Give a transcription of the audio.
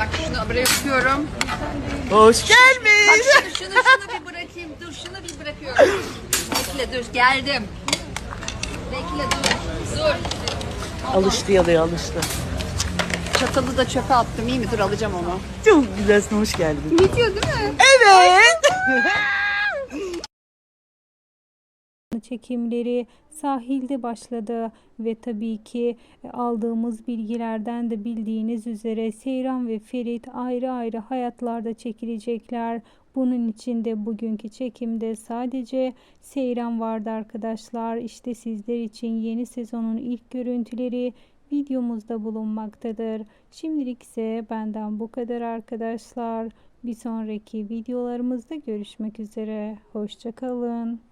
dakika şunu bırakıyorum. Hoş Bak gelmiş. şunu, şunu, şunu bir bırakayım. Dur şunu bir bırakıyorum. Bekle dur geldim. Bekle dur. Dur. Alıştı yalıyor alıştı. Çatalı da çöpe attım iyi mi? Dur alacağım onu. Çok güzelsin hoş geldin. Gidiyor değil mi? Evet. Çekimleri sahilde başladı ve tabii ki aldığımız bilgilerden de bildiğiniz üzere Seyran ve Ferit ayrı ayrı hayatlarda çekilecekler. Bunun için de bugünkü çekimde sadece Seyran vardı arkadaşlar. İşte sizler için yeni sezonun ilk görüntüleri videomuzda bulunmaktadır. Şimdilik ise benden bu kadar arkadaşlar. Bir sonraki videolarımızda görüşmek üzere. Hoşçakalın.